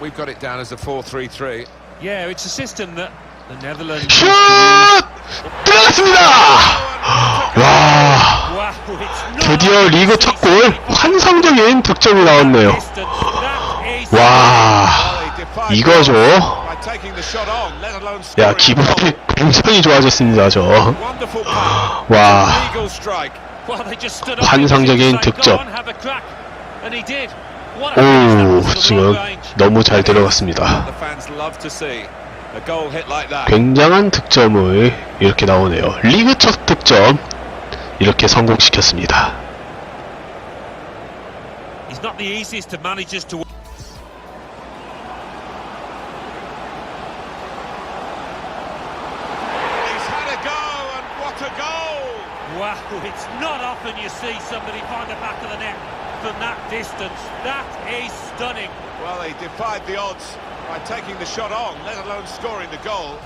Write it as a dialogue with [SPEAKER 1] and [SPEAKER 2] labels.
[SPEAKER 1] we've got it down as a 4-3-3.
[SPEAKER 2] Yeah, it's a system that the Netherlands.
[SPEAKER 3] 슛! 들어갔습니다! 와, 드디어 리그 첫 골 환상적인 득점이 나왔네요. 와, 이거죠. 야, 기분이
[SPEAKER 1] goal.
[SPEAKER 3] 굉장히 좋아졌습니다, 저. 와, 환상적인 득점. 오, 지금. 너무 잘 들어갔습니다.
[SPEAKER 1] The fans love to see a goal hit like that.
[SPEAKER 3] 굉장한 득점을 이렇게 나오네요. 리그 첫 득점 이렇게 성공시켰습니다.
[SPEAKER 2] He's not the easiest of managers to.
[SPEAKER 1] He's had a go, and what a goal!
[SPEAKER 2] Wow, it's not often you see somebody find the back of the net from that distance. That is stunning.
[SPEAKER 1] Well, they defied the odds by taking the shot on, let alone scoring the goal.